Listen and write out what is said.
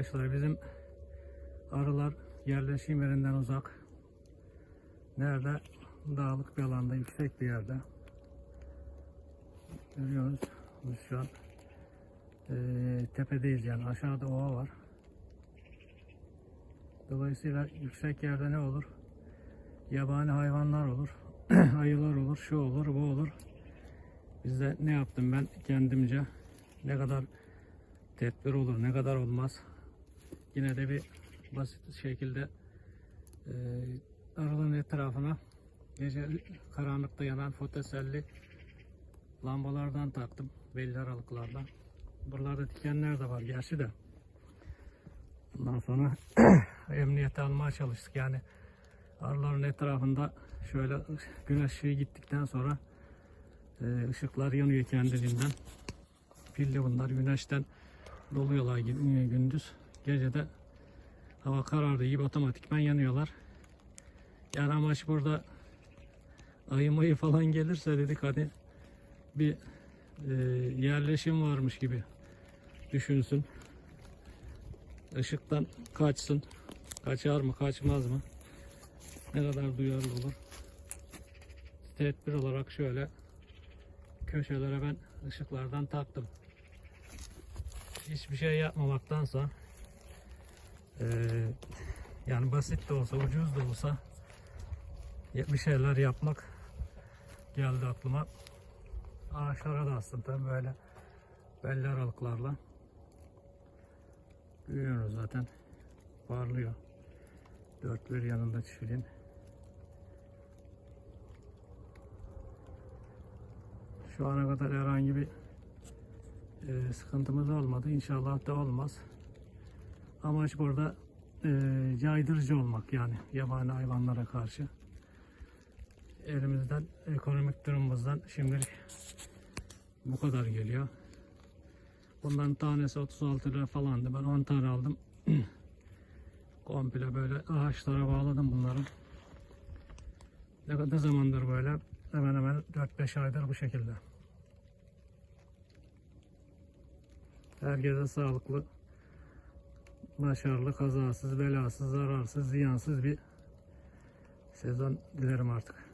Arkadaşlar bizim arılar yerleşim yerinden uzak. Nerede? Dağlık bir alanda, yüksek bir yerde. Görüyoruz. Biz şu an eee tepedeyiz yani aşağıda ova var. Dolayısıyla yüksek yerde ne olur? Yabani hayvanlar olur. Ayılar olur, şu olur, bu olur. Biz de ne yaptım ben kendimce? Ne kadar tedbir olur, ne kadar olmaz. Yine de bir basit şekilde e, arıların etrafına gece karanlıkta yanan fotoselli lambalardan taktım. Belli aralıklardan. Buralarda dikenler de var gerçi de. Ondan sonra emniyete almaya çalıştık. Yani arıların etrafında şöyle güneş ışığı gittikten sonra e, ışıklar yanıyor kendiliğinden. Pilli bunlar güneşten doluyorlar gü- gündüz. Gece de hava karardığı gibi otomatikman yanıyorlar. Yani amaç burada ayı mayı falan gelirse dedik hadi bir e, yerleşim varmış gibi düşünsün. Işıktan kaçsın. Kaçar mı kaçmaz mı? Ne kadar duyarlı olur. Tedbir olarak şöyle köşelere ben ışıklardan taktım. Hiçbir şey yapmamaktansa eee, yani basit de olsa ucuz da olsa bir şeyler yapmak geldi aklıma. Ağaçlara da aslında böyle belli aralıklarla görüyoruz zaten parlıyor. Dört bir yanında çiftliğin. Şu ana kadar herhangi bir e, sıkıntımız olmadı. İnşallah da olmaz. Amaç burada e, caydırıcı olmak yani yabani hayvanlara karşı. Elimizden ekonomik durumumuzdan şimdilik bu kadar geliyor. Bunların tanesi 36 lira falandı. Ben 10 tane aldım. Komple böyle ağaçlara bağladım bunları. Ne kadar zamandır böyle? Hemen hemen 4-5 aydır bu şekilde. Herkese sağlıklı, başarılı, kazasız, belasız, zararsız, ziyansız bir sezon dilerim artık.